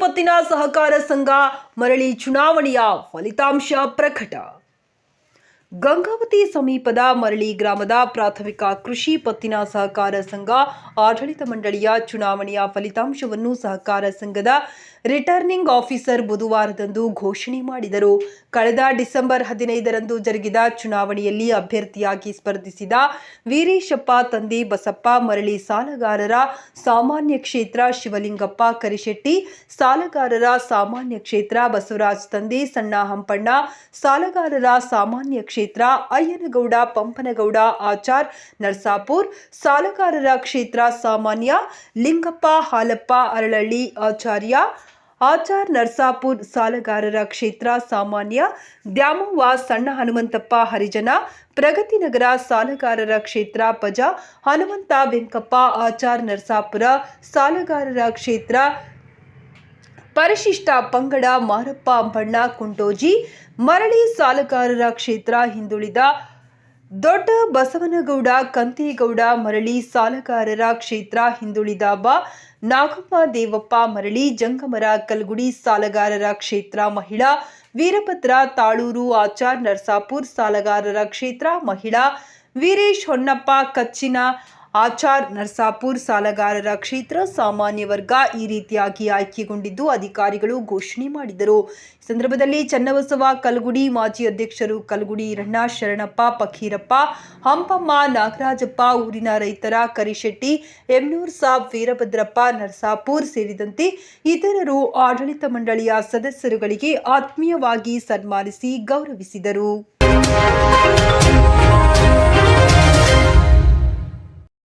ಪತ್ತಿನ ಸಹಕಾರ ಸಂಘ ಮರಳಿ ಚುನಾವಣೆಯ ಫಲಿತಾಂಶ ಪ್ರಕಟ. ಗಂಗಾವತಿ ಸಮೀಪದ ಮರಳಿ ಗ್ರಾಮದ ಪ್ರಾಥಮಿಕ ಕೃಷಿ ಪತ್ತಿನ ಸಹಕಾರ ಸಂಘ ಆಡಳಿತ ಮಂಡಳಿಯ ಚುನಾವಣೆಯ ಫಲಿತಾಂಶವನ್ನು ಸಹಕಾರ ಸಂಘದ ರಿಟರ್ನಿಂಗ್ ಆಫೀಸರ್ ಬುಧವಾರದಂದು ಘೋಷಣೆ ಮಾಡಿದರು. ಕಳೆದ ಡಿಸೆಂಬರ್ ಹದಿನೈದರಂದು ಜರುಗಿದ ಚುನಾವಣೆಯಲ್ಲಿ ಅಭ್ಯರ್ಥಿಯಾಗಿ ಸ್ಪರ್ಧಿಸಿದ ವೀರೇಶಪ್ಪ, ತಂದೆ ಬಸಪ್ಪ, ಮರಳಿ ಸಾಲಗಾರರ ಸಾಮಾನ್ಯ ಕ್ಷೇತ್ರ ಶಿವಲಿಂಗಪ್ಪ ಕರಿಶೆಟ್ಟಿ, ಸಾಲಗಾರರ ಸಾಮಾನ್ಯ ಕ್ಷೇತ್ರ ಬಸವರಾಜ್ ತಂದೆ ಸಣ್ಣ ಹಂಪಣ್ಣ, ಸಾಲಗಾರರ ಸಾಮಾನ್ಯ ಕ್ಷೇತ್ರ ಅಯ್ಯನಗೌಡ, ಪಂಪನಗೌಡ, ಆಚಾರ್ ನರ್ಸಾಪುರ್, ಸಾಲಗಾರರ ಕ್ಷೇತ್ರ ಸಾಮಾನ್ಯ ಲಿಂಗಪ್ಪ, ಹಾಲಪ್ಪ, ಅರಳಳ್ಳಿ, ಆಚಾರ್ಯ ಆಚಾರ್ ನರ್ಸಾಪುರ್ ಸಾಲಗಾರರ ಕ್ಷೇತ್ರ ಸಾಮಾನ್ಯ, ದ್ಯಾಮವ್ವ ಸಣ್ಣ ಹನುಮಂತಪ್ಪ ಹರಿಜನ ಪ್ರಗತಿನಗರ ಸಾಲಗಾರರ ಕ್ಷೇತ್ರ ಪಜ, ಹನುಮಂತ ವೆಂಕಪ್ಪ ಆಚಾರ್ ನರ್ಸಾಪುರ ಸಾಲಗಾರರ ಕ್ಷೇತ್ರ, ಪರಿಶಿಷ್ಟ ಪಂಗಡ ಮಾರಪ್ಪ ಬಣ್ಣ ಕುಂಟೋಜಿ ಮರಳಿ ಸಾಲಗಾರರ ಕ್ಷೇತ್ರ ಹಿಂದುಳಿದ ದೊಡ್ಡ ಬಸವನಗೌಡ, ಕಂತೇಗೌಡ, ಮರಳಿ, ಸಾಲಗಾರರ ಕ್ಷೇತ್ರ ಹಿಂದುಳಿದ ಬ, ನಾಗಪ್ಪ, ದೇವಪ್ಪ, ಮರಳಿ, ಜಂಗಮರ, ಕಲ್ಗುಡಿ, ಸಾಲಗಾರರ ಕ್ಷೇತ್ರ ಮಹಿಳಾ, ವೀರಭದ್ರ, ತಾಳೂರು, ಆಚಾರ್, ನರ್ಸಾಪುರ್, ಸಾಲಗಾರರ ಕ್ಷೇತ್ರ ಮಹಿಳಾ, ವೀರೇಶ್ ಹೊನ್ನಪ್ಪ, ಕಚ್ಚಿನ ಆಚಾರ್ ನರ್ಸಾಪುರ್ ಸಾಲಗಾರರ ಕ್ಷೇತ್ರ ಸಾಮಾನ್ಯ ವರ್ಗ ಈ ರೀತಿಯಾಗಿ ಆಯ್ಕೆಗೊಂಡಿದ್ದು ಅಧಿಕಾರಿಗಳು ಘೋಷಣೆ ಮಾಡಿದರು. ಸಂದರ್ಭದಲ್ಲಿ ಚನ್ನಬಸವ ಕಲ್ಗುಡಿ ಮಾಜಿ ಅಧ್ಯಕ್ಷರು ಕಲ್ಗುಡಿ ರಣ್ಣ ಶರಣಪ್ಪ ಪಖೀರಪ್ಪ ಹಂಪಮ್ಮ ನಾಗರಾಜಪ್ಪ, ಊರಿನ ರೈತರ ಕರಿಶೆಟ್ಟಿ, ಎಮ್ನೂರ್ ಸಾಬ್ ವೀರಭದ್ರಪ್ಪ, ನರ್ಸಾಪುರ್ ಸೇರಿದಂತೆ ಇತರರು ಆಡಳಿತ ಮಂಡಳಿಯ ಸದಸ್ಯರುಗಳಿಗೆ ಆತ್ಮೀಯವಾಗಿ ಸನ್ಮಾನಿಸಿ ಗೌರವಿಸಿದರು.